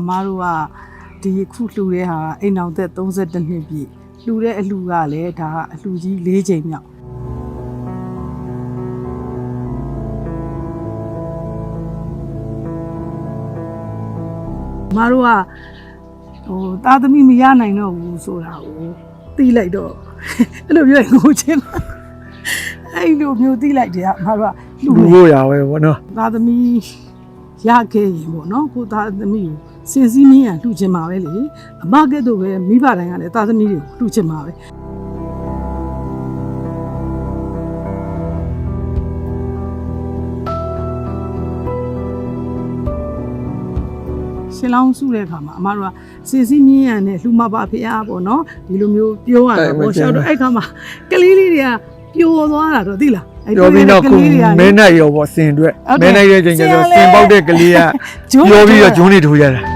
အမားတို့ကဒီခုလှူတဲ့ဟာအိမ်အောင်သက်32နှစ်ပြည့်လှူတဲ့အလှူကလည်းဒါကအလှူကြီး၄ချိန်မြောက်အမားတို့ကဟိုသားသမီးမရနိုင်တော့ဘူးဆိုတာကိုသိလိုက်တော့အဲ့လိုပြောရင်ကိုချင်းလာအဲ့လိုမျိုးသိလိုက်တယ်ကအမားတို့ကလှူလူတယ်ဖို့ရပဲဗောနော်သားသမီးရခဲ့ရင်ပေါ့နော်ကိုသားသမီးကို စင်စည်းမြင်းရလှူချင်ပါပဲလေအမကဲ့သို့ပဲမိဘတိုင်းကလည်းသားသမီးတွေကိုလှူချင်ပါပဲရှင်လောင်းစုတဲ့အခါမှာအမတို့ကစင်စည်းမြင်းရနဲ့လှူမပါဖေအားပေါ့နော်ဒီလိုမျိုးပြောရတာပေါ့ရှောက်တော့အဲ့ခါမှာကလေးလေးတွေကပျော်သွားတာတော့သိလားအဲ့ပြောပြီးတော့ကခုလေးတွေကမဲနိုင်ရောဗောစင်အတွက်ဟုတ်တယ်မဲနိုင်တဲ့ချိန်ကျတော့ဆစင်င်ကလည်းပေါက်တဲ့ကလေးကဂျွန်းပြောပြီးတော့ဂျုံးနေထိုးကြတာ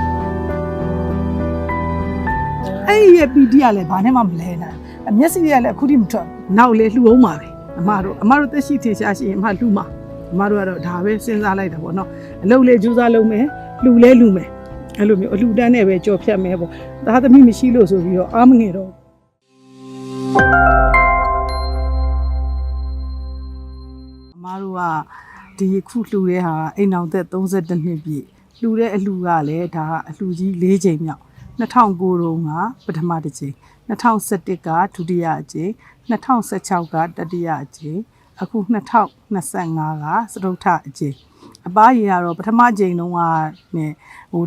အဲ့ဒီရဲ့ပီတီကလည်းဘာနဲ့မှမလဲနိုင်အမျက်စိတွေကလည်းအခုထိမထွက်ဘူးနောက်လေလှူအောင်ပါပဲအမတို့အမတို့တက်ရှိထေရှားရှိရင်အမလှူမှာအမတို့ကတော့ဒါပဲစဉ်းစားလိုက်တာပေါ့နော်အလုပ်လေးကြိုးစားလုပ်မယ်လှူလဲလှူမယ်အဲ့လိုမျိုးအလှူတန်းနဲ့ပဲကြော်ဖြတ်မယ်ပေါ့သားသမီးမရှိလို့ဆိုပြီးတော့အားမငယ်တော့အမတို့ကဒီခုလှူတဲ့ဟာအိမ်အောင်သက်32နှစ်ပြည့်လှူတဲ့အလှူကလည်းဒါကအလှူကြီး၄ချိန်မြောက် 2009တုန်းကပထမတစ်ကြိမ်2011ကဒုတိယအကြိမ်2016ကတတိယအကြိမ်အခု2025ကစတုထအကြိမ်အပားရေကတော့ပထမကြိမ်တုန်းကနဲ့ဟို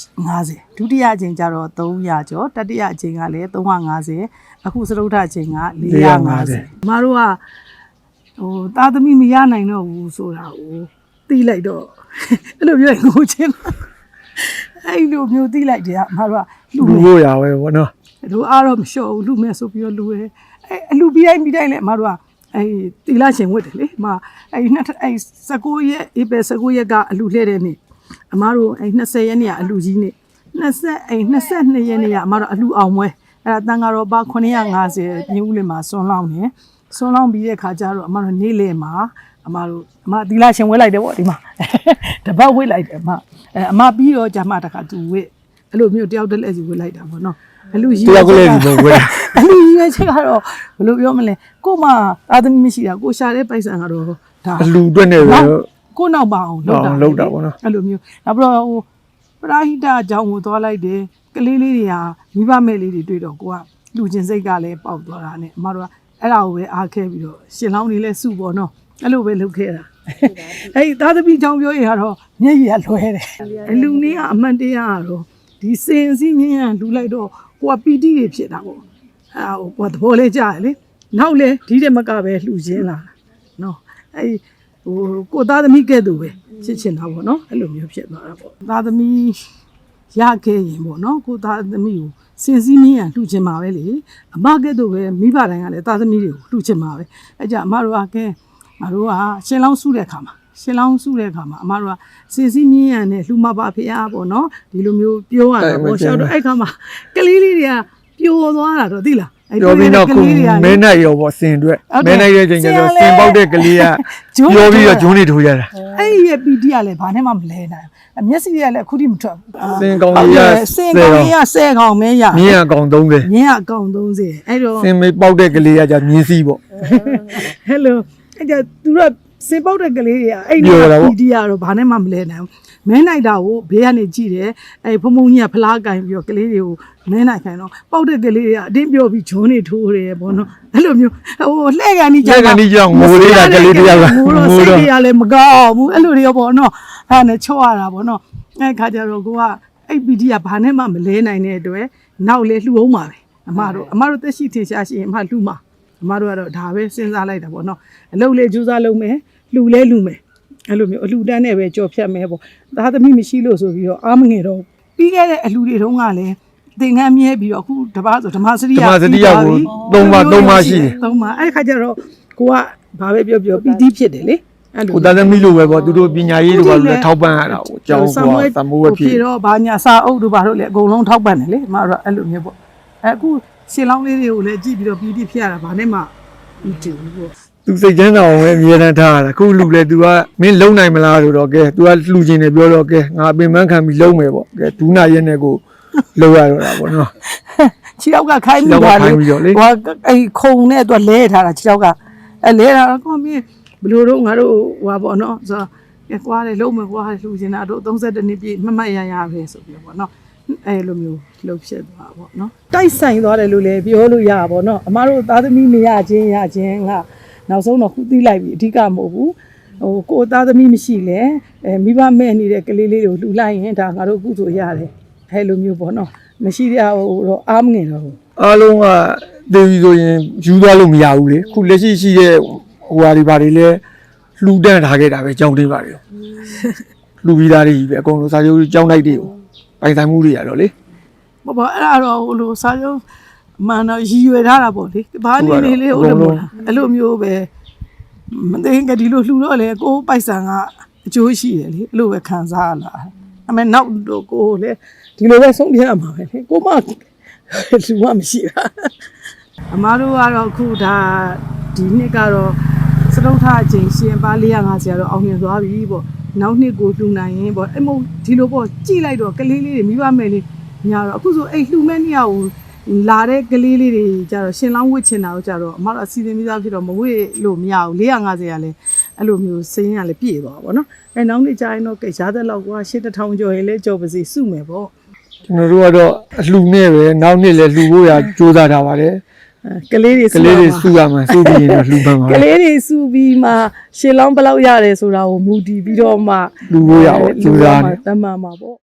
150ဒုတိယအကြိမ်ကျတော့300ကျော်တတိယအကြိမ်ကလည်း350အခုစတုထအကြိမ်က450အမတို့ကဟိုသားသမီးမရနိုင်တော့ဘူးဆိုတာကိုသိလိုက်တော့အဲ့လိုပြောရင်ကိုချင်းလာ အဲ့လိုမျိုးသိလိုက်တယ်ကအမတို့ကလူလူဖို့ရပဲဗောနော်တို့အားတော့မလျှော့ဘူးလူမဲ့ဆိုပြီးတော့လူရဲအဲ့အလူပြတိုင်းပြတိုင်းလဲအမတို့ကအဲ့တီလာရှင်ဝတ်တယ်လေအမအဲ့နှစ်အဲ့19ရက်ဧပြီ19ရက်ကအလူလှည့်တဲ့နေ့အမတို့အဲ့20ရက်နေ့ကအလူကြီးနေ့20အဲ့22ရက်နေ့ကအမတို့အလူအောင်ပွဲအဲ့ဒါတန်ဃာတော်ပါ950မြို့ဦးလင်မှာဆွန်လောင်းနေဆွန်လောင်းပြီးတဲ့ခါကျတော့အမတို့နေ့လယ်မှာအမတို့အမတီလာရှင်ဝဲလိုက်တယ်ပေါ့ဒီမှာတပတ်ဝဲလိုက်တယ်အမ အဲအမပြီးတော့ဂျာမတခါသူဝဲအဲ့လိုမျိုးတယောက်တည်းလက်စီဝဲလိုက်တာပေါ့နော်အလူကြီးတယောက်ကလေးဒီလိုဝဲတာအလူကြီးရဲ့ချက်ကတော့ဘယ်လိုပြောမလဲကို့မှာအာသမီမရှိတာကိုရှာတဲ့ပိုက်ဆံကတော့ဒါအလူအတွက်နဲ့ပဲနောက်ကို့နောက်ပါအောင်လုပ်တာဟုတ်လုပ်တာပေါ့နော်အဲ့လိုမျိုးနောက်ပြီးတော့ဟိုပရာဟိတအကြောင်းကိုသွားလိုက်တယ်ကလေးလေးတွေကမိဘမဲ့လေးတွေတွေ့တော့ကိုကလူချင်းစိတ်ကလည်းပေါက်သွားတာနဲ့အမတို့ကအဲ့ဒါကိုပဲအားခဲပြီးတော့ရှင်လောင်းနေလဲစုပေါ့နော်အဲ့လိုပဲလုပ်ခဲ့တာ အဲ့ဒီသားသမီးကြောင့်ပြောရင်ကတော့မျက်ရည်ကလွဲတယ်အလူနည်းကအမှန်တရားကတော့ဒီစင်စည်းမြင်းရလူလိုက်တော့ကိုကပီတိတွေဖြစ်တာပေါ့အဲ့ဟိုကိုကသဘောလေးကြားရလေနောက်လေဒီတဲ့မကပဲလှူခြင်းလာတာနော်အဲ့ဒီဟိုကိုသားသမီးကဲ့သို့ပဲချစ်ချင်တာပေါ့နော်အဲ့လိုမျိုးဖြစ်သွားတာပေါ့သားသမီးရခဲ့ရင်ပေါ့နော်ကိုသားသမီးကိုစင်စည်းမြင်းရလှူချင်ပါပဲလေအမကဲ့သို့ပဲမိဘတိုင်းကလည်းသားသမီးတွေကိုလှူချင်ပါပဲအဲ့ကြင့်အမတို့ကကဲ မတို့ကရှင်လောင်းစုတဲ့အခါမှာရှင်လောင်းစုတဲ့အခါမှာအမတို့ကစင်စည်းမြင်းရနဲ့လှူမပါဖေအားပေါ့နော်ဒီလိုမျိုးပြောရတာပေါ့ရှောက်တော့အဲ့ခါမှာကလေးလေးတွေကပျော်သွားတာတော့သိလားအဲ့ပြောပြီးတော့ကခုလေးတွေကမဲနိုင်ရောဗောစင်အတွက်ဟုတ်တယ်မဲနိုင်တဲ့ချိန်ကျတော့ဆစင်င်ကလည်းပေါက်တဲ့ကလေးကဂျွန်းပြောပြီးတော့ဂျုံးနေထိုးကြတာအဲ့ဒီရဲ့ပီတီကလည်းဘာနဲ့မှမလဲနိုင်ဘူးအမျက်စိတွေကလည်းအခုထိမထွက်ဘူးစင်ကောင်ကြီးကစင်ကောင်ကြီးက10ကောင်ပဲရမြင်းအကောင်30မြင်းကအကောင်30အဲ့တော့စင်မေးပေါက်တဲ့ကလေးကじゃမြင်းစည်းဗောဟယ်လို အဲ့ကြသူတို့ကစင်ပေါက်တဲ့ကလေးတွေကအဲ့ဒီပြောတာပေါ့ပီတီကတော့ဘာနဲ့မှမလဲနိုင်ဘူးမဲနိုင်တာကိုဘေးကနေကြည့်တယ်အဲ့ဖုံဖုံကြီးကဖလားကင်ပြီးတော့ကလေးတွေကိုမဲနိုင်ခိုင်းတော့ပေါက်တဲ့ကလေးတွေကအတင်းပြောပြီးဂျွန်းနေထိုးတယ်ပေါ့နော်အဲ့လိုမျိုးဟိုလှဲ့ကန်ကြီးလက်ကန်ကြီးကြောင့်ငိုလေးတာကလေးတယောက်ကငိုတော့ငိုစိတ်တော့တွေကလည်းမကောင်းဘူးအဲ့လိုတွေရောပေါ့နော်အဲ့ဒါနဲ့ချော့ရတာပေါ့နော်အဲ့ခါကျတော့ကိုကအဲ့ပီတီကဘာနဲ့မှမလဲနိုင်တဲ့အတွက်နောက်လေလှူအောင်ပါပဲအမတို့အမတို့တက်ရှိထေရှားရှိရင်အမလှူမှာအ မတို့ကတော့ဒါပဲစဉ်းစားလိုက်တာပေါ့နော်အလုပ်လေးကြိုးစားလုပ်မယ်လှူလဲလှူမယ်အဲ့လိုမျိုးအလှူတန်းနဲ့ပဲကြော်ဖြတ်မယ်ပေါ့သားသမီးမရှိလို့ဆိုပြီးတော့အားမငယ်တော့ဘူးပြီးခဲ့တဲ့အလှူတွေတုန်းကလည်းသင်္ကန်းမြဲပြီးတော့အခုတပတ်ဆိုဓမ္မစရိယဓမ္မစရိယကိုသုံးပါသုံးပါရှိတယ်သုံးပါအဲ့ခါကျတော့ကိုကဘာပဲပြောပြောပီတိဖြစ်တယ်လေအဲ့လိုကိုသားသမီးလိုပဲဗောသူတို့ပညာရေးတို့ကလည်းထောက်ပံ့ရတာကိုအကြောင်းကွာသမိုးဝက်ဖြစ်တော့ဘာညာစာအုပ်တို့ဘာတို့လည်းအကုန်လုံးထောက်ပံ့တယ်လေအမတို့ကအဲ့လိုမျိုးပေါ့အဲ့အခု ရှင်လောင်းလေးတွေကိုလည်းကြည့်ပြီးတော့ပီတိဖြစ်ရတာဘာနဲ့မှမတူဘူးပေါ့သူစိတ်ချမ်းသာအောင်ပဲအမြဲတမ်းထားရတာခုလူလဲ तू ကမင်းလုံနိုင်မလားဆိုတော့ကဲ तू ကလှူခြင်းတယ်ပြောတော့ကဲငါပင်ပန်းခံပြီးလုံမယ်ပေါ့ကဲဒူးနာရက်နဲ့ကိုလုံရတော့တာပေါ့နော်ခြေထောက်ကခိုင်းခြေမိထောက်ကပါခိုလေင်းပြီးတော့လေဟိုကအဲ့ခုံနဲ့သူကလဲထားတာခြေထောက်ကအဲလဲထားတော့ကောမင်းဘယ်လိုတော့ငါတို့ဟိုပါပေါ့နော်ဆိုတော့ကဲကွာတယ်လုံးမယ်ကွာလှူချင်တာတို့32နှစ်ပြည့်မမတ်ရရပဲဆိုပြီးတော့ပေါ့နော် အဲလိုမျိုးလှုပ်ဖြစ်သွားပေါ့နော်တိုက်ဆိုင်သွားတယ်လို့လည်းပြောလို့ရပါပေါ့နော်အမတို့သားသမီးမရချင်းရချင်းကနောက်ဆုံးတော့ခုသိလိုက်ပြီအဓိကမဟုတ်ဘူးဟိုကိုယ်သားသမီးမရှိလဲအဲမိဘမဲ့နေတဲ့ကလေးလေးတွေကိုလှူလိုက်ရင်ဒါငါတို့ကုသိုလ်ရတယ်အဲလိုမျိုးပေါ့နော်မရှိတဲ့ဟိုတော့အားမငင်တော့ဘူးအားလုံးကတေးပြီးဆိုရင်ယူသွားလို့မရဘူးလေခုလက်ရှိရှိတဲ့ဟိုဟာတွေဘာတွေလဲလှူဒန်းထားခဲ့တာပဲကြောင်းတင်းပါတွေလှူပြီးသားတွေကြီးပဲအကုန်လုံးစာချုပ်ကြောင်းလိုက်တွေကို ပိုင်ဆိုင်မှုတွေရတော့လေဘာဘာအဲ့ဒါတော့ဟိုလိုစာချုပ်မှန်တော့ရည်ရွယ်ထားတာပေါ့လေဘာနေနေလေးဟိုလိုပေါ့လားအဲ့လိုမျိုးပဲမသိရင်ကဒီလိုလှူတော့လေကိုယ်ပိုက်ဆံကအကျိုးရှိတယ်လေအဲ့လိုပဲခံစားရလာအမေနောက်တော့ကိုယ်လေဒီလိုပဲဆုံးဖြတ်ရမှာပဲလေကိုမလူမမရှိတာအမားတို့ကတော့အခုဒါဒီနှစ်ကတော့စတုထအချိန်ရှင်ပါ450တော့အောင်မြင်သွားပြီပေါ့ နောက်နှစ်ကိုလှူနိုင်ရင်ပေါ့အဲ့မို့ဒီလိုပေါ့ကြိလိုက်တော့ကလေးလေးတွေမိဘမယ်လေးညာတော့အခုဆိုအဲ့လှူမဲ့နေရကိုလာတဲ့ကလေးလေးတွေကြတော့ရှင်လောင်းဝစ်ချင်တာတော့ကြတော့အမတို့အစီအစဉ်မိသားဖြစ်တော့မဝစ်လို့မရဘူး450ရလဲအဲ့လိုမျိုးစင်းရလဲပြည့်သွားပါဘောနော်အဲ့နောက်နေ့ကျရင်တော့ကဲရားတဲ့လောက်ကွာ8000ကျော်ရင်လဲကြော်ပါစီစုမယ်ပေါ့ကျွန်တော်တို့ကတော့အလှူနဲ့ပဲနောက်နှစ်လည်းလှူဖို့ရကြိုးစားထားပါတယ်အဲ ကလေးတွေကလေးတွေစုရမှာစုပြီးရင်တော့လှူပန်းပါကလေးတွေစုပြီးမှရှေလောင်းဘယ်လောက်ရတယ်ဆိုတာကိုမူတည်ပြီးတော့မှလှူဖို့ရအောင်ကြိုးစားတယ်တတ်မှန်မှာပေါ့